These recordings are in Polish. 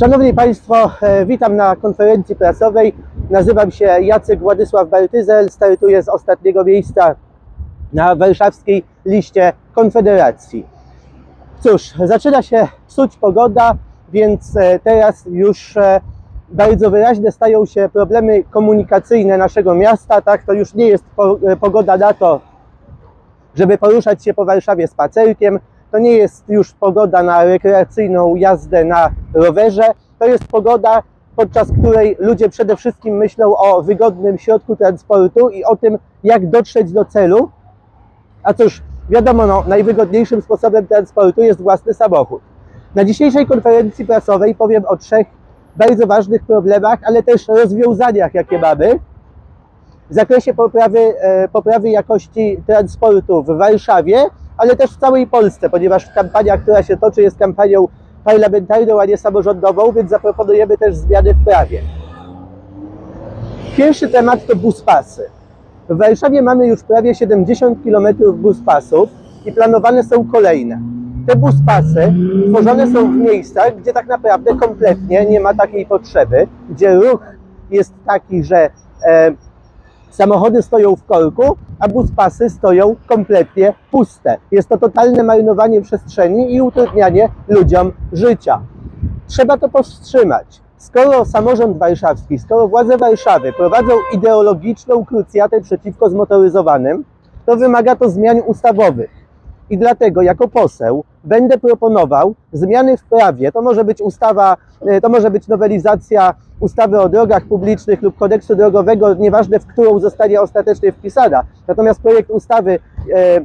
Szanowni Państwo, e, witam na konferencji prasowej. Nazywam się Jacek Władysław Bartyzel, startuję z ostatniego miejsca na warszawskiej liście Konfederacji. Cóż, zaczyna się psuć pogoda, więc e, teraz już e, bardzo wyraźne stają się problemy komunikacyjne naszego miasta. Tak, to już nie jest po- pogoda na to, żeby poruszać się po Warszawie spacerkiem. To nie jest już pogoda na rekreacyjną jazdę na rowerze. To jest pogoda, podczas której ludzie przede wszystkim myślą o wygodnym środku transportu i o tym, jak dotrzeć do celu. A cóż, wiadomo, no, najwygodniejszym sposobem transportu jest własny samochód. Na dzisiejszej konferencji prasowej powiem o trzech bardzo ważnych problemach, ale też rozwiązaniach, jakie mamy w zakresie poprawy, e, poprawy jakości transportu w Warszawie, ale też w całej Polsce, ponieważ kampania, która się toczy, jest kampanią parlamentarną, a nie samorządową, więc zaproponujemy też zmiany w prawie. Pierwszy temat to buspasy. W Warszawie mamy już prawie 70 km buspasów i planowane są kolejne. Te buspasy tworzone są w miejscach, gdzie tak naprawdę kompletnie nie ma takiej potrzeby, gdzie ruch jest taki, że e, samochody stoją w korku, a buspasy stoją kompletnie puste. Jest to totalne marnowanie przestrzeni i utrudnianie ludziom życia. Trzeba to powstrzymać. Skoro samorząd warszawski, skoro władze Warszawy prowadzą ideologiczną krucjatę przeciwko zmotoryzowanym, to wymaga to zmian ustawowych. I dlatego jako poseł będę proponował zmiany w prawie. To może być ustawa, e, to może być nowelizacja ustawy o drogach publicznych lub kodeksu drogowego, nieważne w którą zostanie ostatecznie wpisana. Natomiast projekt ustawy e,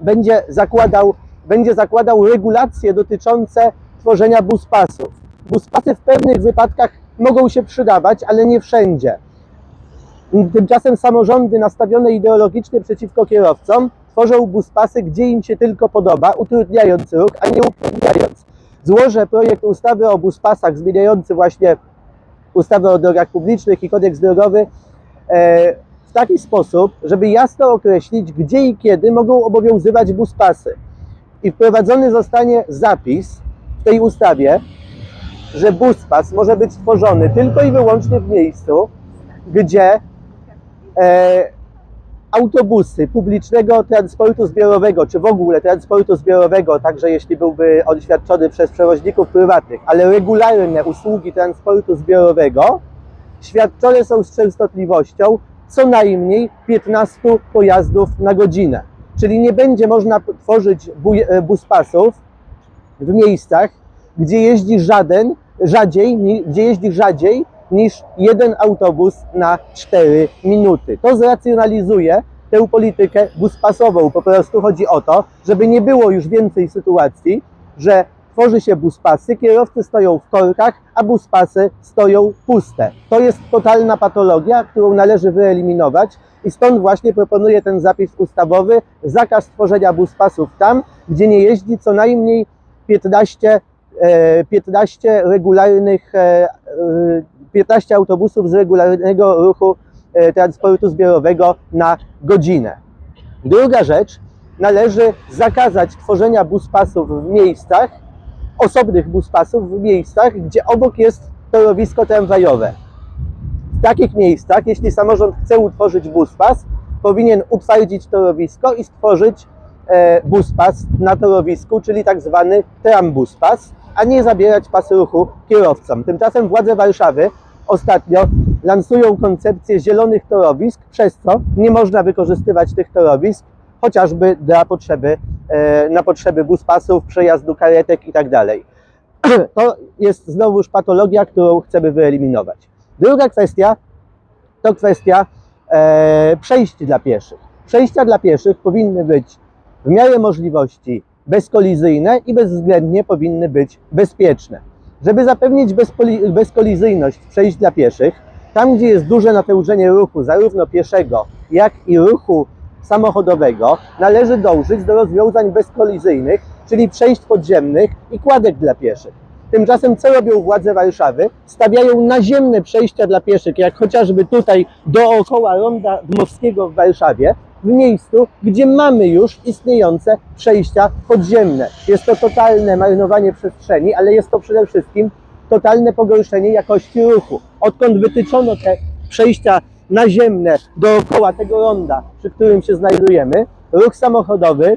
będzie zakładał, będzie zakładał regulacje dotyczące tworzenia buspasów. Buspasy w pewnych wypadkach mogą się przydawać, ale nie wszędzie. Tymczasem samorządy nastawione ideologicznie przeciwko kierowcom tworzą buspasy, gdzie im się tylko podoba, utrudniając ruch, a nie utrudniając. Złożę projekt ustawy o buspasach zmieniający właśnie ustawę o drogach publicznych i kodeks drogowy e, w taki sposób, żeby jasno określić, gdzie i kiedy mogą obowiązywać buspasy. I wprowadzony zostanie zapis w tej ustawie, że buspas może być tworzony tylko i wyłącznie w miejscu, gdzie e, autobusy publicznego transportu zbiorowego, czy w ogóle transportu zbiorowego, także jeśli byłby on świadczony przez przewoźników prywatnych, ale regularne usługi transportu zbiorowego świadczone są z częstotliwością co najmniej 15 pojazdów na godzinę. Czyli nie będzie można tworzyć e, buspasów w miejscach, gdzie jeździ żaden, rzadziej, gdzie jeździ rzadziej niż jeden autobus na 4 minuty. To zracjonalizuje tę politykę buspasową. Po prostu chodzi o to, żeby nie było już więcej sytuacji, że tworzy się buspasy, kierowcy stoją w korkach, a buspasy stoją puste. To jest totalna patologia, którą należy wyeliminować i stąd właśnie proponuję ten zapis ustawowy, zakaz tworzenia buspasów tam, gdzie nie jeździ co najmniej 15, e, 15 regularnych, e, e, 15 autobusów z regularnego ruchu e, transportu zbiorowego na godzinę. Druga rzecz, należy zakazać tworzenia buspasów w miejscach, osobnych buspasów w miejscach, gdzie obok jest torowisko tramwajowe. W takich miejscach, jeśli samorząd chce utworzyć buspas, powinien utwardzić torowisko i stworzyć e, buspas na torowisku, czyli tak zwany trambuspas, a nie zabierać pasy ruchu kierowcom. Tymczasem władze Warszawy ostatnio lansują koncepcję zielonych torowisk, przez co nie można wykorzystywać tych torowisk chociażby dla potrzeby, e, na potrzeby buspasów, przejazdu karetek i tak. To jest znowuż patologia, którą chcemy wyeliminować. Druga kwestia to kwestia e, przejść dla pieszych. Przejścia dla pieszych powinny być w miarę możliwości bezkolizyjne i bezwzględnie powinny być bezpieczne. Żeby zapewnić bezkolizyjność przejść dla pieszych, tam gdzie jest duże natężenie ruchu, zarówno pieszego, jak i ruchu samochodowego, należy dążyć do rozwiązań bezkolizyjnych, czyli przejść podziemnych i kładek dla pieszych. Tymczasem co robią władze Warszawy? Stawiają naziemne przejścia dla pieszych, jak chociażby tutaj dookoła Ronda Dmowskiego w Warszawie, w miejscu, gdzie mamy już istniejące przejścia podziemne. Jest to totalne marnowanie przestrzeni, ale jest to przede wszystkim totalne pogorszenie jakości ruchu. Odkąd wytyczono te przejścia naziemne dookoła tego ronda, przy którym się znajdujemy, ruch samochodowy,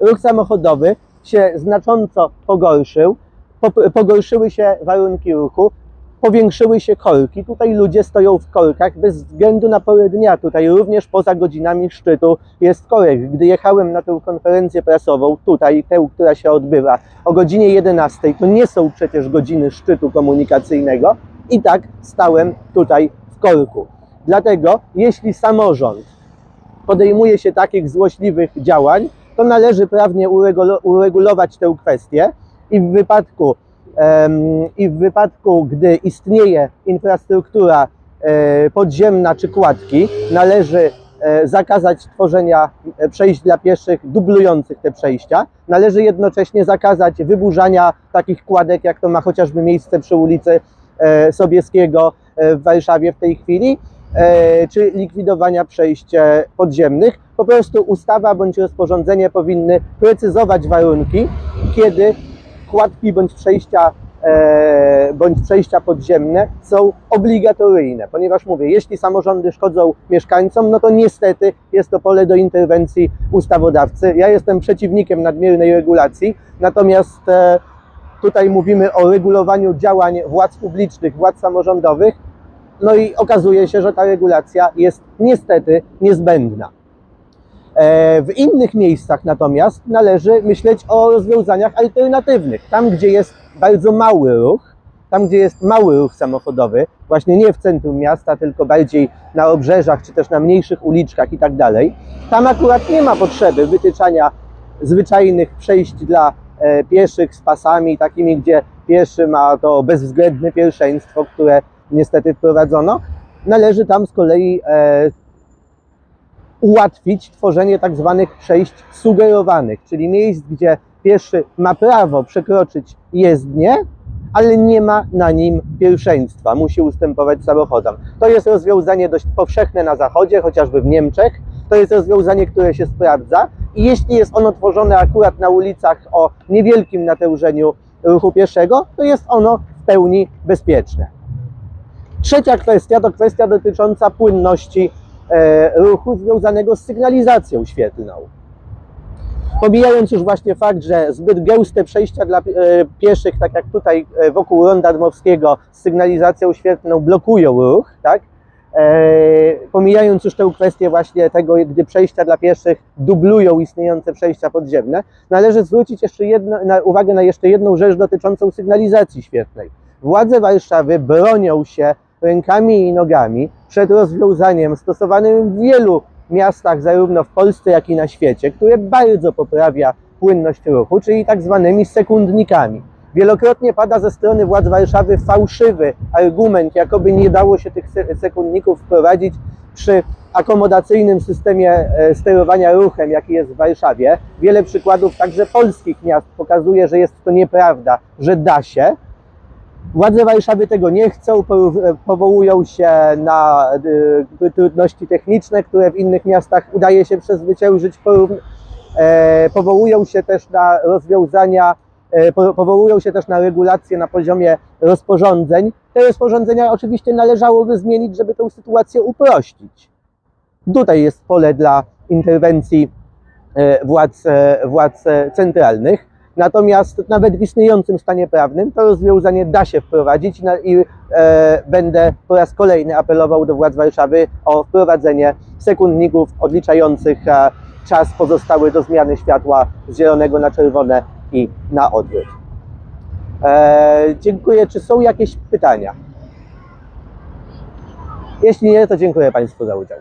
ruch samochodowy się znacząco pogorszył, po- pogorszyły się warunki ruchu, powiększyły się korki. Tutaj ludzie stoją w korkach bez względu na porę dnia. Tutaj również poza godzinami szczytu jest korek. Gdy jechałem na tę konferencję prasową, tutaj, tę, która się odbywa o godzinie 11, to nie są przecież godziny szczytu komunikacyjnego i tak stałem tutaj w korku. Dlatego, jeśli samorząd podejmuje się takich złośliwych działań, to należy prawnie uregulo- uregulować tę kwestię i w wypadku, i w wypadku gdy istnieje infrastruktura e, podziemna czy kładki, należy e, zakazać tworzenia e, przejść dla pieszych dublujących te przejścia. Należy jednocześnie zakazać wyburzania takich kładek, jak to ma chociażby miejsce przy ulicy Sobieskiego w Warszawie w tej chwili, czy likwidowania przejść podziemnych. Po prostu ustawa bądź rozporządzenie powinny precyzować warunki, kiedy kładki bądź przejścia, e, bądź przejścia podziemne są obligatoryjne, ponieważ mówię, jeśli samorządy szkodzą mieszkańcom, no to niestety jest to pole do interwencji ustawodawcy. Ja jestem przeciwnikiem nadmiernej regulacji, natomiast e, tutaj mówimy o regulowaniu działań władz publicznych, władz samorządowych, no i okazuje się, że ta regulacja jest niestety niezbędna. E, W innych miejscach natomiast należy myśleć o rozwiązaniach alternatywnych. Tam, gdzie jest bardzo mały ruch, tam, gdzie jest mały ruch samochodowy, właśnie nie w centrum miasta, tylko bardziej na obrzeżach, czy też na mniejszych uliczkach i tak dalej, tam akurat nie ma potrzeby wytyczania zwyczajnych przejść dla e, pieszych z pasami, takimi, gdzie pieszy ma to bezwzględne pierwszeństwo, które niestety wprowadzono. Należy tam z kolei e, ułatwić tworzenie tak zwanych przejść sugerowanych, czyli miejsc, gdzie pieszy ma prawo przekroczyć jezdnię, ale nie ma na nim pierwszeństwa, musi ustępować samochodom. To jest rozwiązanie dość powszechne na zachodzie, chociażby w Niemczech. To jest rozwiązanie, które się sprawdza i jeśli jest ono tworzone akurat na ulicach o niewielkim natężeniu ruchu pieszego, to jest ono w pełni bezpieczne. Trzecia kwestia to kwestia dotycząca płynności ruchu związanego z sygnalizacją świetlną. Pomijając już właśnie fakt, że zbyt gęste przejścia dla e, pieszych, tak jak tutaj e, wokół Ronda Dmowskiego z sygnalizacją świetlną blokują ruch, tak? E, pomijając już tę kwestię właśnie tego, gdy przejścia dla pieszych dublują istniejące przejścia podziemne, należy zwrócić jeszcze jedno, na, uwagę na jeszcze jedną rzecz dotyczącą sygnalizacji świetlnej. Władze Warszawy bronią się rękami i nogami przed rozwiązaniem stosowanym w wielu miastach, zarówno w Polsce, jak i na świecie, które bardzo poprawia płynność ruchu, czyli tak zwanymi sekundnikami. Wielokrotnie pada ze strony władz Warszawy fałszywy argument, jakoby nie dało się tych se- sekundników wprowadzić przy akomodacyjnym systemie e, sterowania ruchem, jaki jest w Warszawie. Wiele przykładów także polskich miast pokazuje, że jest to nieprawda, że da się. Władze Warszawy tego nie chcą, powołują się na y, trudności techniczne, które w innych miastach udaje się przezwyciężyć. E, Powołują się też na rozwiązania, e, po- powołują się też na regulacje na poziomie rozporządzeń. Te rozporządzenia oczywiście należałoby zmienić, żeby tę sytuację uprościć. Tutaj jest pole dla interwencji e, władz, e, władz e, centralnych. Natomiast nawet w istniejącym stanie prawnym to rozwiązanie da się wprowadzić i e, będę po raz kolejny apelował do władz Warszawy o wprowadzenie sekundników odliczających czas pozostały do zmiany światła z zielonego na czerwone i na odwrót. E, dziękuję. Czy są jakieś pytania? Jeśli nie, to dziękuję Państwu za udział.